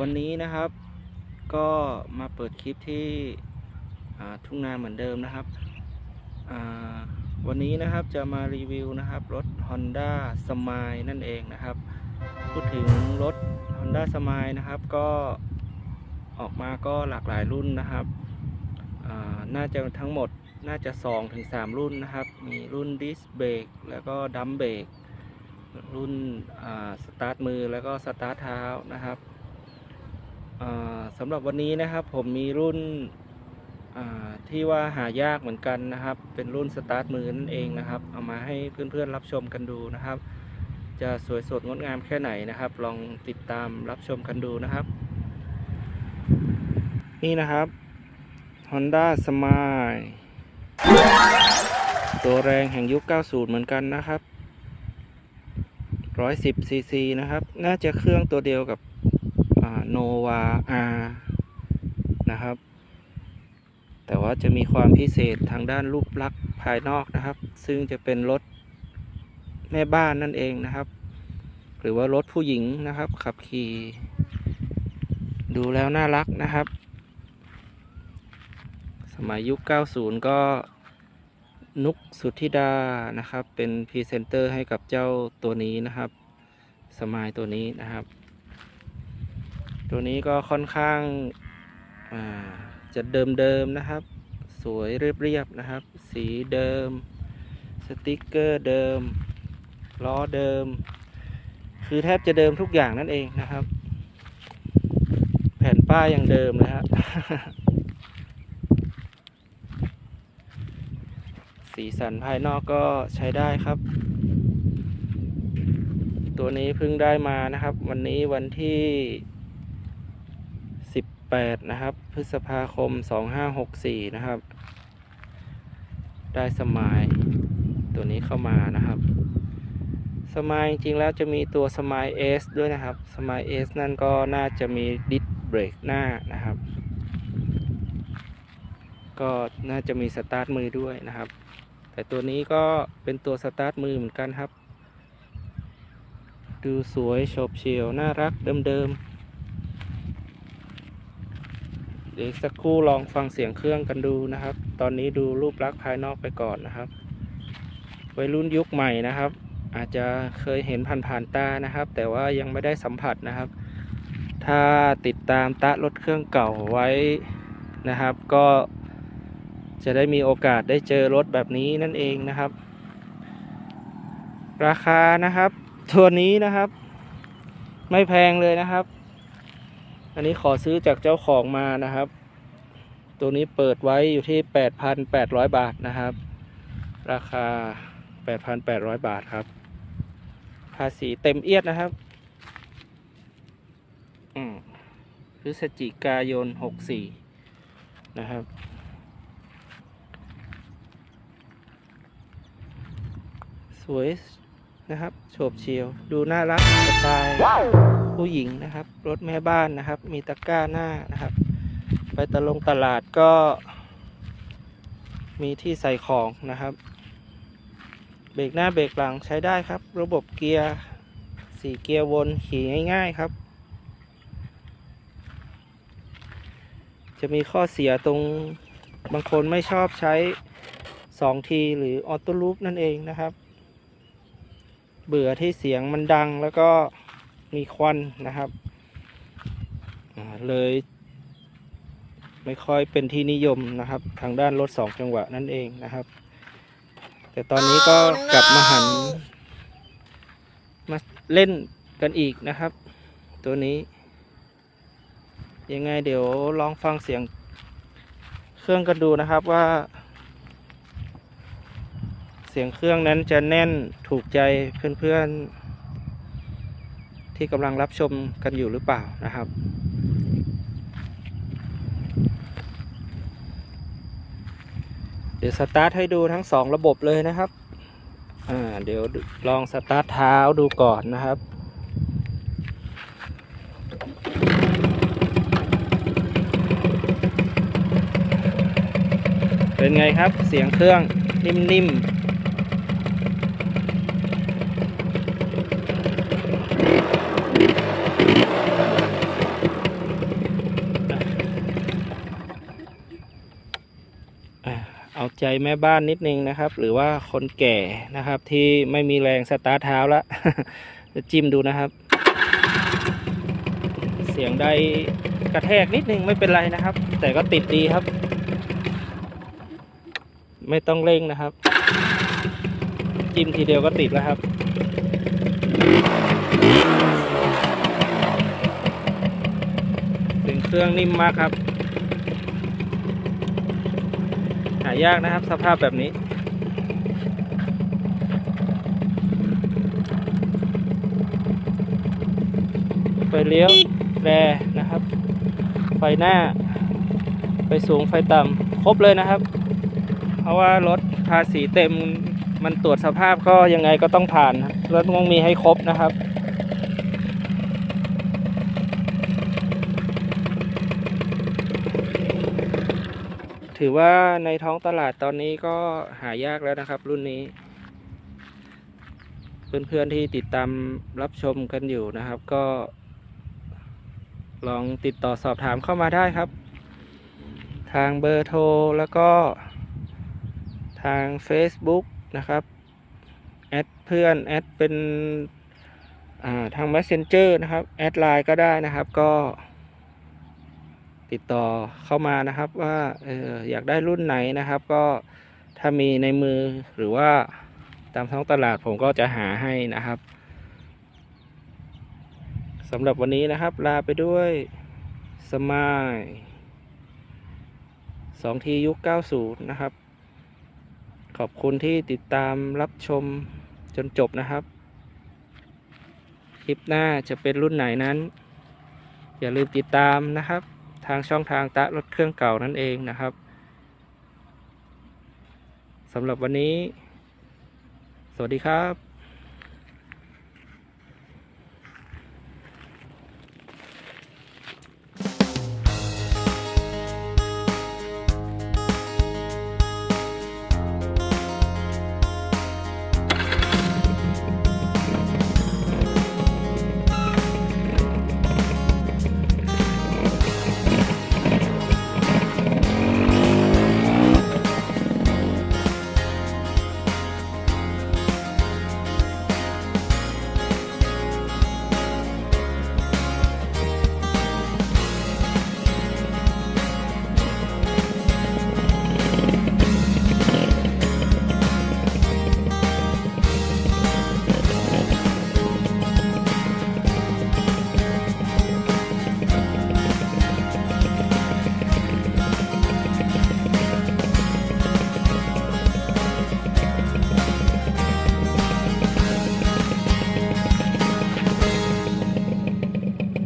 วันนี้นะครับ ก็มาเปิดคลิปที่ทุ่งนาเหมือนเดิมนะครับ วันนี้นะครับจะมารีวิวนะครับรถ Honda s m i l e นั่นเองนะครับ พูดถึงรถ Honda s m i l e นะครับ ก็ออกมาก็หลากหลายรุ่นนะครับ น่าจะทั้งหมดน่าจะ2ถึง3รุ่นนะครับ มีรุ่นดิสเบรกแล้วก็ดัมเบรกรุ่นสตาร์ทมือแล้วก็สตาร์ทเท้านะครับ สำหรับวันนี้นะครับผมมีรุ่นที่ว่าหายากเหมือนกันนะครับ เป็นรุ่นสตาร์ทมือนั่นเองนะครับ เอามาให้เพื่อนๆรับชมกันดูนะครับ จะสวยสดงดงามแค่ไหนนะครับ ลองติดตามรับชมกันดูนะครับ นี่นะครับ Honda Smile ตัวแรงแห่งยุค 90 เหมือนกันนะครับ 110ซีซีนะครับ น่าจะเครื่องตัวเดียวกับ โนวาอานะครับ แต่ว่าจะมีความพิเศษทางด้านรูปลักษณ์ภายนอกนะครับ ซึ่งจะเป็นรถแม่บ้านนั่นเองนะครับ หรือว่ารถผู้หญิงนะครับ ขับขี่ ดูแล้วน่ารักนะครับ สมัยยุค 90 ก็นุกสุธิดานะครับ เป็นพรีเซนเตอร์ให้กับเจ้าตัวนี้นะครับ สมายตัวนี้นะครับ ตัวนี้ก็ค่อนข้างาจะเดิมๆนะครับ สวยเรียบๆนะครับ สีเดิม สติกเกอร์เดิม ล้อเดิม คือแทบจะเดิมทุกอย่างนั่นเองนะครับ แผ่นป้ายยังเดิมเลยฮะสีสันภายนอกก็ใช้ได้ครับ ตัวนี้เพิ่งได้มานะครับ วันนี้วันที่ 18นะครับ พฤษภาคม 2564 นะครับ ได้สมายตัวนี้เข้ามานะครับ สมายจริงๆแล้วจะมีตัวสมายเอสด้วยนะครับ สมายเอสนั่นก็น่าจะมีดิสเบรกหน้านะครับ ก็น่าจะมีสตาร์ทมือด้วยนะครับ แต่ตัวนี้ก็เป็นตัวสตาร์ทมือเหมือนกันครับ ดูสวยโฉบเฉี่ยวน่ารักเดิมๆ เดี๋ยวอีกสักครู่ลองฟังเสียงเครื่องกันดูนะครับ ตอนนี้ดูรูปลักษณ์ภายนอกไปก่อนนะครับ วัยรุ่นยุคใหม่นะครับ อาจจะเคยเห็นผ่านๆตานะครับ แต่ว่ายังไม่ได้สัมผัสนะครับ ถ้าติดตามตะรถเครื่องเก่าไว้นะครับ ก็จะได้มีโอกาสได้เจอรถแบบนี้นั่นเองนะครับ ราคานะครับ ตัวนี้นะครับ ไม่แพงเลยนะครับ อันนี้ขอซื้อจากเจ้าของมานะครับ ตัวนี้เปิดไว้อยู่ที่ 8,800 บาทนะครับ ราคา 8,800 บาทครับ ภาษีเต็มเอียดนะครับอืมพฤศจิกายน 64 นะครับ สวยนะครับ โฉบเฉียว ดูน่ารักสไตล์ ผู้หญิงนะครับ รถแม่บ้านนะครับ มีตะกร้าหน้านะครับ ไปตะลงตลาดก็ มีที่ใส่ของนะครับ เบรกหน้าเบรกหลังใช้ได้ครับ ระบบเกียร์สี่เกียร์วนขี่ง่าย ๆครับ จะมีข้อเสียตรงบางคนไม่ชอบใช้2ทีหรือออโต้ลูปนั่นเองนะครับ เบื่อที่เสียงมันดังแล้วก็ มีควันนะครับอ่าเลย ไม่ค่อยเป็นที่นิยมนะครับ ทางด้านรถสองจังหวะนั่นเองนะครับ แต่ตอนนี้ก็กลับมาหัน มาเล่นกันอีกนะครับ ตัวนี้ ยังไงเดี๋ยวลองฟังเสียง เครื่องกันดูนะครับว่าเสียงเครื่องนั้นจะแน่นถูกใจเพื่อนๆ ที่กำลังรับชมกันอยู่หรือเปล่านะครับ เดี๋ยวสตาร์ทให้ดูทั้งสองระบบเลยนะครับอ่าเดี๋ยวลองสตาร์ทเท้าดูก่อนนะครับเป็นไงครับเสียงเครื่องนิ่มๆ เอาใจแม่บ้านนิดนึงนะครับ หรือว่าคนแก่นะครับ ที่ไม่มีแรงสตาร์ทเท้าละจะจิ้มดูนะครับ เสียงใดกระแทกนิดนึงไม่เป็นไรนะครับ แต่ก็ติดดีครับ ไม่ต้องเร่งนะครับ จิ้มทีเดียวก็ติดแล้วครับถึงเครื่องนิ่มมากครับ หายากนะครับ สภาพแบบนี้ ไฟเลี้ยวแรนะครับ ไฟหน้า ไฟสูงไฟต่ำครบเลยนะครับ เพราะว่ารถภาษีเต็มมันตรวจสภาพก็ยังไงก็ต้องผ่านครับรถต้องมีให้ครบนะครับ ถือว่าในท้องตลาดตอนนี้ก็หายากแล้วนะครับ รุ่นนี้ เพื่อนๆที่ติดตามรับชมกันอยู่นะครับ ก็ ลองติดต่อสอบถามเข้ามาได้ครับ ทางเบอร์โทรแล้วก็ ทาง Facebook นะครับแอดเพื่อนแอดเป็นาทาง Messenger นะครับ แอดไลน์ก็ได้นะครับก็ ติดต่อเข้ามานะครับว่าเอออยากได้รุ่นไหนนะครับ ก็ถ้ามีในมือหรือว่าตามท้องตลาดผมก็จะหาให้นะครับสำหรับวันนี้นะครับ ลาไปด้วยสมายสองทียุค 90 นะครับ ขอบคุณที่ติดตามรับชมจนจบนะครับ คลิปหน้าจะเป็นรุ่นไหนนั้น อย่าลืมติดตามนะครับ ทางช่องทางตะรถเครื่องเก่านั่นเองนะครับสำหรับวันนี้ สวัสดีครับ